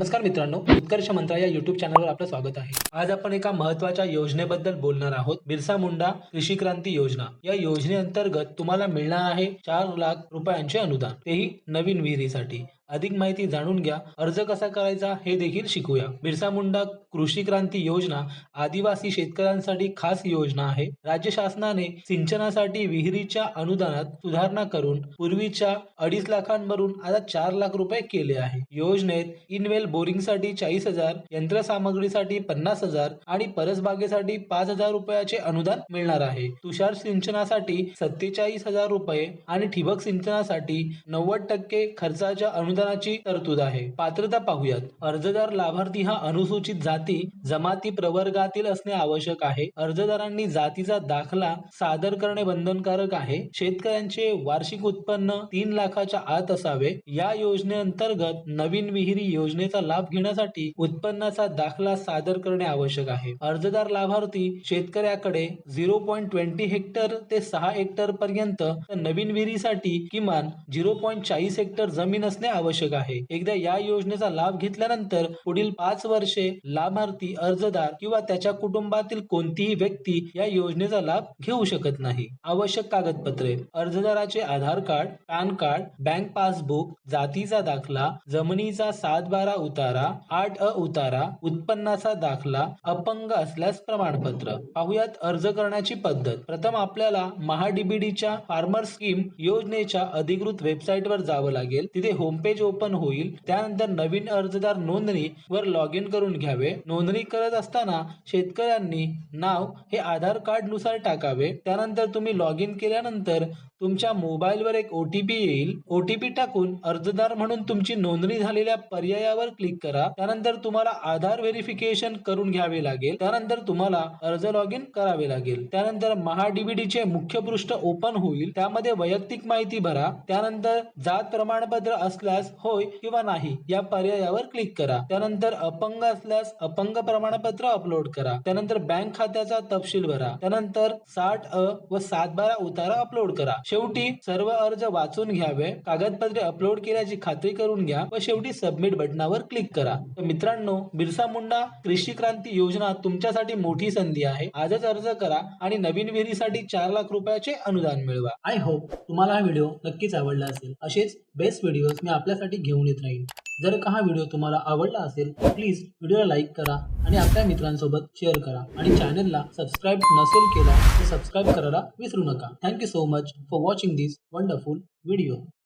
नमस्कार मित्रांनो उत्कर्ष मंत्रा या युट्यूब चॅनलवर आपलं स्वागत आहे. आज आपण एका महत्त्वाच्या योजनेबद्दल बोलणार आहोत. बिरसा मुंडा कृषी क्रांती योजना. या योजनेअंतर्गत तुम्हाला मिळणार आहे चार लाख रुपयांचे अनुदान. तेही नवीन विहिरीसाठी. अधिक माहिती जाणून घ्या. अर्ज कसा करायचा हे देखील शिकूया. बिरसा मुंडा कृषी क्रांती योजना आदिवासी शेतकऱ्यांसाठी खास योजना आहे. राज्य शासनाने सिंचनासाठी विहिरीच्या अनुदानात सुधारणा करून पूर्वीच्या अडीच लाखांवरून आता चार लाख रुपये केले आहे. योजनेत इनवेल बोरिंगसाठी चाळीस हजार यंत्रसामग्रीसाठी पन्नास हजार आणि परसबागेसाठी पाच हजार रुपयाचे अनुदान मिळणार आहे. तुषार सिंचनासाठी सत्तेचाळीस हजार रुपये आणि ठिबक सिंचनासाठी नव्वद टक्के खर्चाच्या अनुदानाची तरतूद आहे. पात्रता पाहूयात. अर्जदार लाभार्थी हा अनुसूचित जाती जमाती प्रवर्गातील असणे आवश्यक आहे. अर्जदारांनी जातीचा दाखला सादर करणे बंधनकारक आहे. शेतकऱ्यांचे वार्षिक उत्पन्न तीन लाखाच्या आत असावे. या योजनेअंतर्गत नवीन विहिरी योजनेचा लाभ घेण्यासाठी उत्पन्नाचा दाखला सादर करणे आवश्यक आहे. अर्जदार लाभार्थी शेतकऱ्याकडे झिरो पॉईंट ट्वेंटी हेक्टर ते सहा हेक्टर पर्यंत नवीन विहिरीसाठी किमान झिरो पॉईंट चाळीस हेक्टर जमीन असणे आवश्यक आहे. एकदा या योजनेचा लाभ घेतल्यानंतर पुढील पाच वर्षे लाभार्थी अर्जदार किंवा त्याच्या कुटुंबातील कोणतीही व्यक्ती या योजनेचा लाभ घेऊ शकत नाही. आवश्यक कागदपत्रे अर्जदाराचे Aadhaar card PAN card bank passbook जातीचा दाखला जमिनीचा सात बारा उतारा आठ अ उतारा उत्पन्नाचा दाखला अपंग असल्यास प्रमाणपत्र. पाहुयात अर्ज करण्याची पद्धत. प्रथम आपल्याला महाडीबीडीच्या फार्मर स्कीम योजनेच्या अधिकृत वेबसाईटवर जावं लागेल. तिथे होमपेज ओपन होईल. त्यानंतर नवीन अर्जदार नोंदणी वर लॉग इन करून घ्यावे. नोंदणी करत असताना शेतकऱ्यांनी नाव हे आधार कार्डनुसार टाकावे. त्यानंतर तुम्ही लॉग इन केल्यानंतर तुमच्या मोबाईलवर एक ओ टी पी येईल. ओ टी पी टाकून अर्जदार म्हणून तुमची नोंदणी झालेल्या पर्यायावर क्लिक करा. त्यानंतर तुम्हाला आधार व्हेरिफिकेशन करून घ्यावे लागेल. त्यानंतर तुम्हाला अर्ज लॉग इन करावे लागेल. त्यानंतर महाडीबीडीचे मुख्य पृष्ठ ओपन होईल. त्यामध्ये वैयक्तिक माहिती भरा. त्यानंतर जात प्रमाणपत्र असल्यास होय किंवा नाही या पर्यायावर क्लिक करा. त्यानंतर अपंग असल्यास अपंग प्रमाणपत्र अपलोड करा. त्यानंतर बँक खात्याचा तपशील भरा. त्यानंतर साठ अ व सात बारा उतारा अपलोड करा. शेवटी सर्व अर्ज वाचून घ्यावे. कागदपत्रे अपलोड केल्याची खात्री करून घ्या व शेवटी सबमिट बटनावर क्लिक करा. तर मित्रांनो बिरसा मुंडा कृषी क्रांती योजना तुमच्यासाठी मोठी संधी आहे. आजच अर्ज करा आणि नवीन विहिरीसाठी चार लाख रुपयाचे अनुदान मिळवा. आय होप तुम्हाला हा व्हिडिओ नक्कीच आवडला असेल. असेच बेस्ट व्हिडिओज मी आपल्यासाठी घेऊन येत राहीन. जर का हा व्हिडिओ तुम्हाला आवडला असेल तर प्लीज व्हिडिओला लाईक करा आणि आपल्या मित्रांसोबत शेअर करा. आणि चॅनलला सबस्क्राईब नसेल केला तर सबस्क्राईब करायला विसरू नका. Thank you so much for watching this wonderful video